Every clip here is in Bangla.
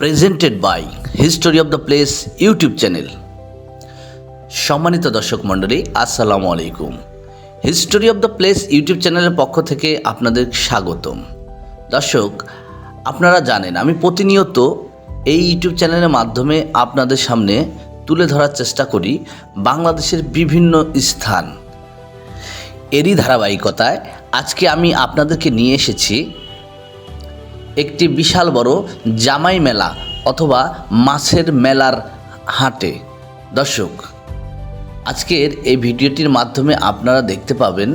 Presented by history of the place YouTube channel সম্মানিত দর্শক মণ্ডলী, আসসালামু আলাইকুম। History of the place YouTube চ্যানেলের পক্ষ থেকে আপনাদের স্বাগতম। দর্শক, আপনারা জানেন, আমি প্রতিনিয়ত এই ইউটিউব চ্যানেলের মাধ্যমে আপনাদের সামনে তুলে ধরার চেষ্টা করি বাংলাদেশের বিভিন্ন স্থান। এরই ধারাবাহিকতায় আজকে আমি আপনাদেরকে নিয়ে এসেছি একটি বিশাল বড় জামাই মেলা অথবা মাছের মেলার হাটে। দর্শক, আজকের এই ভিডিওটির মাধ্যমে আপনারা দেখতে পাবেন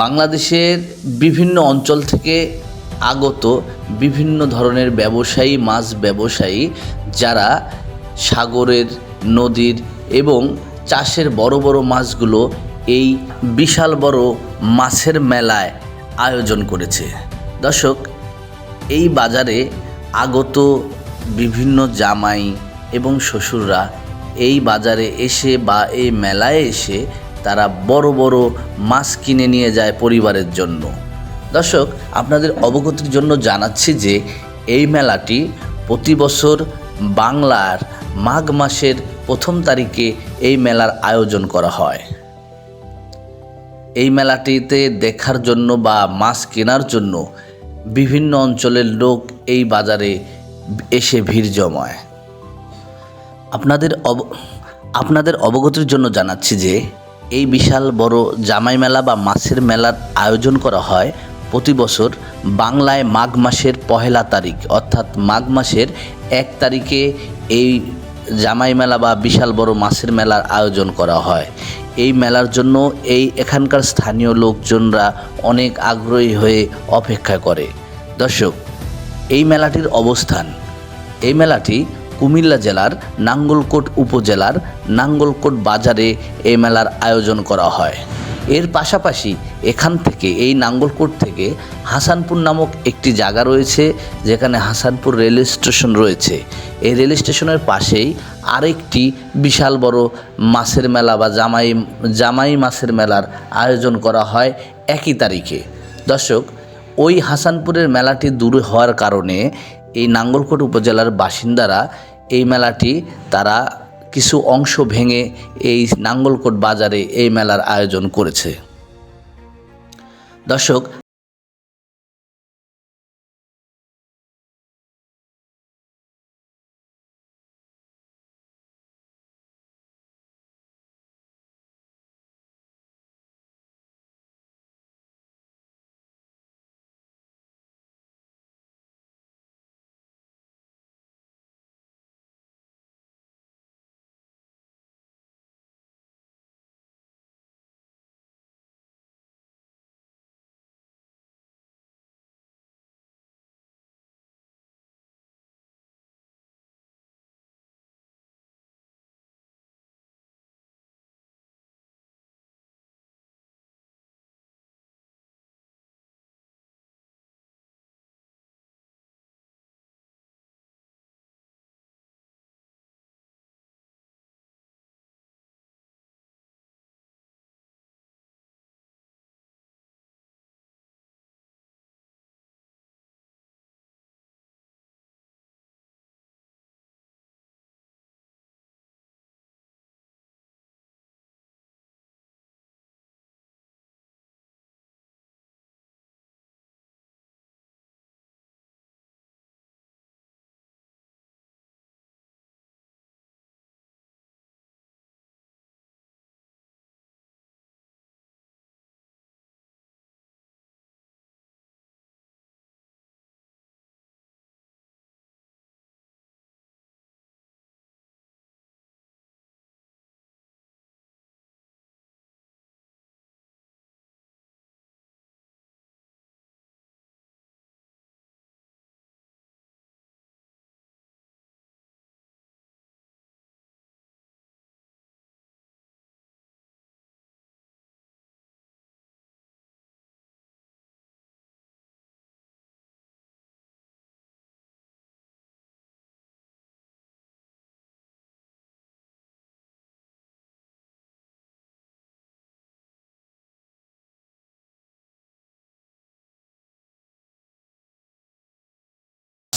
বাংলাদেশের বিভিন্ন অঞ্চল থেকে আগত বিভিন্ন ধরনের ব্যবসায়ী, মাছ ব্যবসায়ী যারা সাগরের, নদীর এবং চাষের বড় বড় মাছগুলো এই বিশাল বড় মাছের মেলায় আয়োজন করেছে। দর্শক এই বাজারে আগত বিভিন্ন জামাই এবং শ্বশুররা এই বাজারে এসে বা এই মেলায় এসে তারা বড় বড় মাছ কিনে নিয়ে যায় পরিবারের জন্য। দর্শক, আপনাদের অবগতির জন্য জানাচ্ছি যে এই মেলাটি প্রতি বছর বাংলার মাঘ মাসের প্রথম তারিখে এই মেলার আয়োজন করা হয়। এই মেলাটিতে দেখার জন্য বা মাছ কেনার জন্য বিভিন্ন অঞ্চলের লোক এই বাজারে এসে ভিড় জমায়। আপনাদের অব, আপনাদের অবগতির জন্য জানাচ্ছি যে, এই বিশাল বড় জামাই মেলা বা মাছের মেলার আয়োজন করা হয় প্রতি বছর বাংলায় মাঘ মাসের পহেলা তারিখ, অর্থাৎ মাঘ মাসের এক তারিখে এই জামাই মেলা বা বিশাল বড় মাছের মেলার আয়োজন করা হয়। এই মেলার জন্য এই এখানকার স্থানীয় লোকজনরা অনেক আগ্রহী হয়ে অপেক্ষা করে। দর্শক, এই মেলাটির অবস্থান। এই মেলাটি কুমিল্লা জেলার নাঙ্গলকোট উপজেলার নাঙ্গলকোট বাজারে এই মেলার আয়োজন করা হয়। এর পাশাপাশি এখান থেকে, এই নাঙ্গলকোট থেকে হাসানপুর নামক একটি জায়গা রয়েছে, যেখানে হাসানপুর রেল স্টেশন রয়েছে। এই রেল স্টেশনের পাশেই আরেকটি বিশাল বড় মাছের মেলা বা জামাই জামাই মাছের মেলার আয়োজন করা হয় একই তারিখে। দর্শক, ওই হাসানপুরের মেলাটি দূরে হওয়ার কারণে এই নাঙ্গলকোট উপজেলার বাসিন্দারা এই মেলাটি, তারা কিছু অংশ ভেঙে এই নাঙ্গলকোট বাজারে এই মেলার আয়োজন করেছে। দর্শক